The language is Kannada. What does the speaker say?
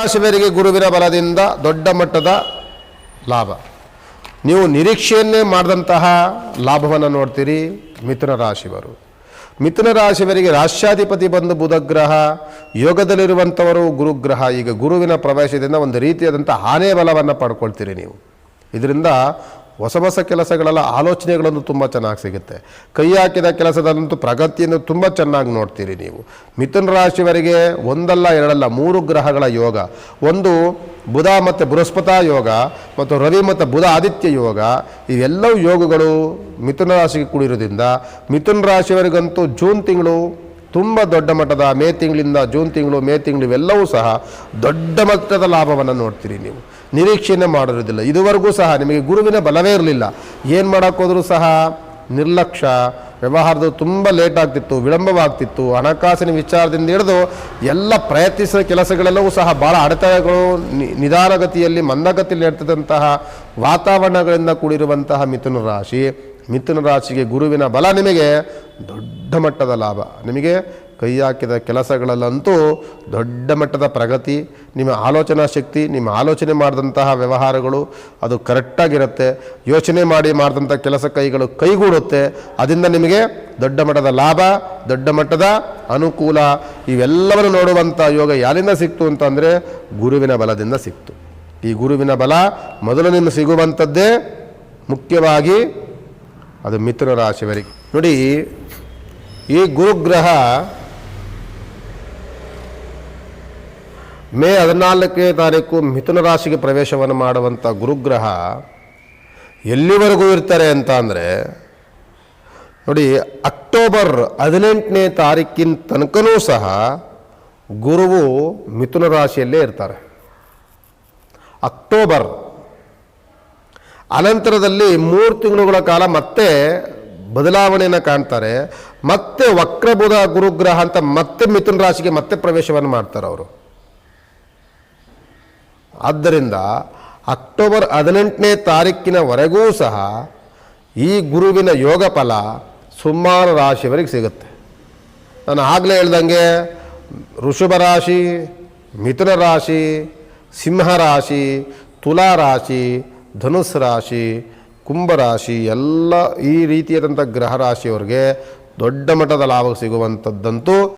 ರಾಶಿಯವರಿಗೆ ಗುರುವಿನ ಬಲದಿಂದ ದೊಡ್ಡ ಮಟ್ಟದ ಲಾಭ. ನೀವು ನಿರೀಕ್ಷೆಯನ್ನೇ ಮಾಡಿದಂತಹ ಲಾಭವನ್ನು ನೋಡ್ತೀರಿ ಮಿಥುನ ರಾಶಿವರು ಮಿಥುನ ರಾಶಿವರಿಗೆ ರಾಷ್ಟ್ರಾಧಿಪತಿ ಬಂದು ಬುಧಗ್ರಹ ಯೋಗದಲ್ಲಿರುವಂಥವರು ಗುರುಗ್ರಹ, ಈಗ ಗುರುವಿನ ಪ್ರವೇಶದಿಂದ ಒಂದು ರೀತಿಯಾದಂಥ ಆನೆ ಬಲವನ್ನು ಪಡ್ಕೊಳ್ತೀರಿ ನೀವು. ಇದರಿಂದ ಹೊಸ ಹೊಸ ಕೆಲಸಗಳೆಲ್ಲ ಆಲೋಚನೆಗಳನ್ನು ತುಂಬ ಚೆನ್ನಾಗಿ ಸಿಗುತ್ತೆ. ಕೈ ಹಾಕಿದ ಕೆಲಸದಲ್ಲಂತೂ ಪ್ರಗತಿಯನ್ನು ತುಂಬ ಚೆನ್ನಾಗಿ ನೋಡ್ತೀರಿ ನೀವು. ಮಿಥುನ ರಾಶಿಯವರಿಗೆ ಒಂದಲ್ಲ, ಎರಡಲ್ಲ, ಮೂರು ಗ್ರಹಗಳ ಯೋಗ. ಒಂದು ಬುಧ ಮತ್ತು ಬೃಹಸ್ಪತ ಯೋಗ ಮತ್ತು ರವಿ ಮತ್ತು ಬುಧ ಆದಿತ್ಯ ಯೋಗ. ಇವೆಲ್ಲವೂ ಯೋಗಗಳು ಮಿಥುನ ರಾಶಿಗೆ ಕೂಡಿರೋದ್ರಿಂದ ಮಿಥುನ ರಾಶಿಯವರಿಗಂತೂ ಜೂನ್ ತಿಂಗಳು ತುಂಬ ದೊಡ್ಡ ಮಟ್ಟದ ಮೇ ತಿಂಗಳಿಂದ ಜೂನ್ ತಿಂಗಳು, ಮೇ ತಿಂಗಳು ಇವೆಲ್ಲವೂ ಸಹ ದೊಡ್ಡ ಮಟ್ಟದ ಲಾಭವನ್ನು ನೋಡ್ತೀರಿ ನೀವು. ನಿರೀಕ್ಷೆಯನ್ನು ಮಾಡಿರೋದಿಲ್ಲ ಇದುವರೆಗೂ ಸಹ ನಿಮಗೆ ಗುರುವಿನ ಬಲವೇ ಇರಲಿಲ್ಲ. ಏನು ಮಾಡೋಕ್ಕೋದ್ರೂ ಸಹ ನಿರ್ಲಕ್ಷ್ಯ ವ್ಯವಹಾರದ ತುಂಬ ಲೇಟ್ ಆಗ್ತಿತ್ತು, ವಿಳಂಬವಾಗ್ತಿತ್ತು. ಹಣಕಾಸಿನ ವಿಚಾರದಿಂದ ಹಿಡಿದು ಎಲ್ಲ ಪ್ರಯತ್ನಿಸಿದ ಕೆಲಸಗಳೆಲ್ಲವೂ ಸಹ ಭಾಳ ಅಡೆತಡೆಗಳು ನಿಧಾನಗತಿಯಲ್ಲಿ ಮಂದಗತಿಯಲ್ಲಿ ಇರ್ತದಂತಹ ವಾತಾವರಣಗಳಿಂದ ಕೂಡಿರುವಂತಹ ಮಿಥುನ ರಾಶಿ. ಮಿಥುನ ರಾಶಿಗೆ ಗುರುವಿನ ಬಲ ನಿಮಗೆ ದೊಡ್ಡ ಮಟ್ಟದ ಲಾಭ. ನಿಮಗೆ ಕೈ ಹಾಕಿದ ಕೆಲಸಗಳಲ್ಲಂತೂ ದೊಡ್ಡ ಮಟ್ಟದ ಪ್ರಗತಿ, ನಿಮ್ಮ ಆಲೋಚನಾ ಶಕ್ತಿ, ನಿಮ್ಮ ಆಲೋಚನೆ ಮಾಡಿದಂತಹ ವ್ಯವಹಾರಗಳು ಅದು ಕರೆಕ್ಟಾಗಿರುತ್ತೆ. ಯೋಚನೆ ಮಾಡಿ ಮಾಡಿದಂಥ ಕೆಲಸ ಕೈಗಳು ಕೈಗೂಡುತ್ತೆ. ಅದರಿಂದ ನಿಮಗೆ ದೊಡ್ಡ ಮಟ್ಟದ ಲಾಭ, ದೊಡ್ಡ ಮಟ್ಟದ ಅನುಕೂಲ. ಇವೆಲ್ಲವನ್ನು ನೋಡುವಂಥ ಯೋಗ ಯಾರಿಂದ ಸಿಕ್ತು ಅಂತಂದರೆ ಗುರುವಿನ ಬಲದಿಂದ ಸಿಕ್ತು. ಈ ಗುರುವಿನ ಬಲ ಮೊದಲು ನಿಮಗೆ ಸಿಗುವಂಥದ್ದೇ ಮುಖ್ಯವಾಗಿ ಅದು ಮಿಥುನ ರಾಶಿಯವರಿಗೆ ನೋಡಿ, ಈ ಗುರುಗ್ರಹ ಮೇ ಹದಿನಾಲ್ಕನೇ ತಾರೀಕು ಮಿಥುನ ರಾಶಿಗೆ ಪ್ರವೇಶವನ್ನು ಮಾಡುವಂಥ ಗುರುಗ್ರಹ ಎಲ್ಲಿವರೆಗೂ ಇರ್ತಾರೆ ಅಂತ ಅಂದರೆ, ನೋಡಿ, ಅಕ್ಟೋಬರ್ ಹದಿನೆಂಟನೇ ತಾರೀಕಿನ ತನಕನೂ ಸಹ ಗುರುವು ಮಿಥುನ ರಾಶಿಯಲ್ಲೇ ಇರ್ತಾರೆ. ಅಕ್ಟೋಬರ್ ಅನಂತರದಲ್ಲಿ ಮೂರು ತಿಂಗಳುಗಳ ಕಾಲ ಮತ್ತೆ ಬದಲಾವಣೆಯನ್ನು ಕಾಣ್ತಾರೆ. ಮತ್ತೆ ವಕ್ರಬುಧ ಗುರುಗ್ರಹ ಅಂತ ಮತ್ತೆ ಮಿಥುನ ರಾಶಿಗೆ ಮತ್ತೆ ಪ್ರವೇಶವನ್ನು ಮಾಡ್ತಾರೆ ಅವರು. ಆದ್ದರಿಂದ ಅಕ್ಟೋಬರ್ ಹದಿನೆಂಟನೇ ತಾರೀಕಿನವರೆಗೂ ಸಹ ಈ ಗುರುವಿನ ಯೋಗ ಫಲ ಸುಮಾರು ರಾಶಿಯವರಿಗೆ ಸಿಗುತ್ತೆ. ನಾನು ಆಗಲೇ ಹೇಳ್ದಂಗೆ ಋಷಭ ರಾಶಿ, ಮಿಥುನ ರಾಶಿ, ಸಿಂಹ ರಾಶಿ, ತುಲಾ ರಾಶಿ ಧನುಸ್ ರಾಶಿ ಕುಂಭರಾಶಿ ಎಲ್ಲ ಈ ರೀತಿಯಾದಂಥ ಗ್ರಹ ರಾಶಿಯವರಿಗೆ ದೊಡ್ಡ ಮಟ್ಟದ ಲಾಭ ಸಿಗುವಂಥದ್ದಂತೂ